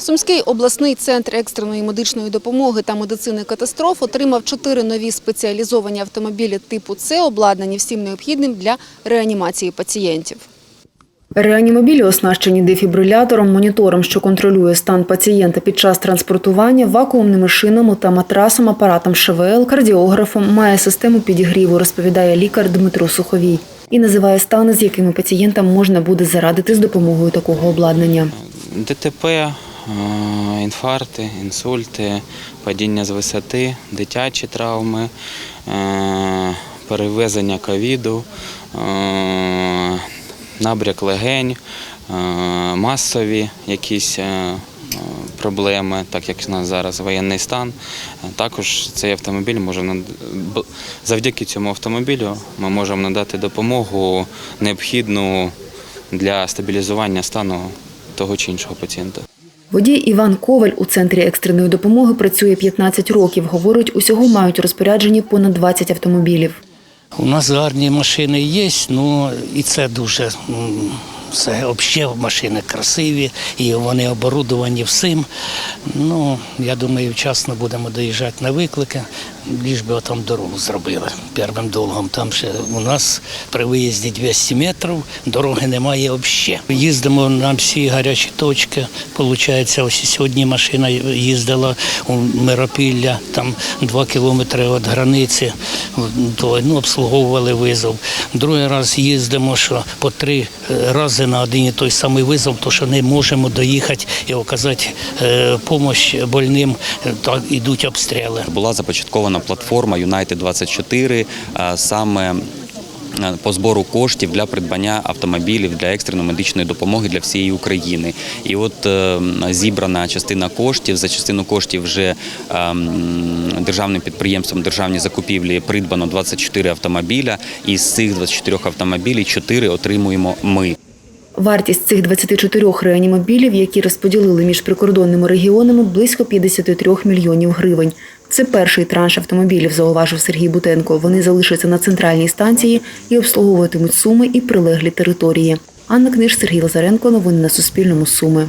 Сумський обласний центр екстреної медичної допомоги та медицини катастроф отримав чотири нові спеціалізовані автомобілі типу С, обладнані всім необхідним для реанімації пацієнтів. Реанімобілі оснащені дефібрилятором, монітором, що контролює стан пацієнта під час транспортування, вакуумними шинами та матрасом, апаратом ШВЛ, кардіографом, має систему підігріву, розповідає лікар Дмитро Суховій. І називає стани, з якими пацієнтам можна буде зарадити з допомогою такого обладнання. ДТП, інфаркти, інсульти, падіння з висоти, дитячі травми, е, перевезення ковіду, е, набряк легень, е, масові якісь е, е, проблеми, так як у нас зараз воєнний стан. Е, Також цей автомобіль може завдяки цьому автомобілю ми можемо надати допомогу необхідну для стабілізування стану того чи іншого пацієнта. Водій Іван Коваль у центрі екстреної допомоги працює 15 років. Говорить, усього мають розпоряджені понад 20 автомобілів. У нас гарні машини є, ну і це дуже все взагалі машини красиві і вони оборудовані всім. Ну, я думаю, вчасно будемо доїжджати на виклики, ліж би там дорогу зробили первим долгом. Там ще у нас при виїзді 200 метрів, дороги немає взагалі. Їздимо на всі гарячі точки. Получається, ось сьогодні машина їздила у Миропілля, там 2 кілометри від границі, ну, обслуговували визов. Другий раз їздимо, що по три е, рази на один і той самий визов, то що не можемо доїхати і оказати допомогу больним, е, так ідуть обстріли. Була започаткована платформа United 24 а, саме е, по збору коштів для придбання автомобілів для екстреної медичної допомоги для всієї України. І от е, зібрана частина коштів. За частину коштів вже е, державним підприємством державні закупівлі придбано 24 автомобіля. І з цих 24 автомобілів 4 отримуємо ми. Вартість цих 24 реанімобілів, які розподілили між прикордонними регіонами, близько 53 мільйонів гривень. Це перший транш автомобілів, зауважив Сергій Бутенко. Вони залишаться на центральній станції і обслуговуватимуть суми і прилеглі території. Анна Книж, Сергій Лазаренко. Новини на Суспільному. Суми.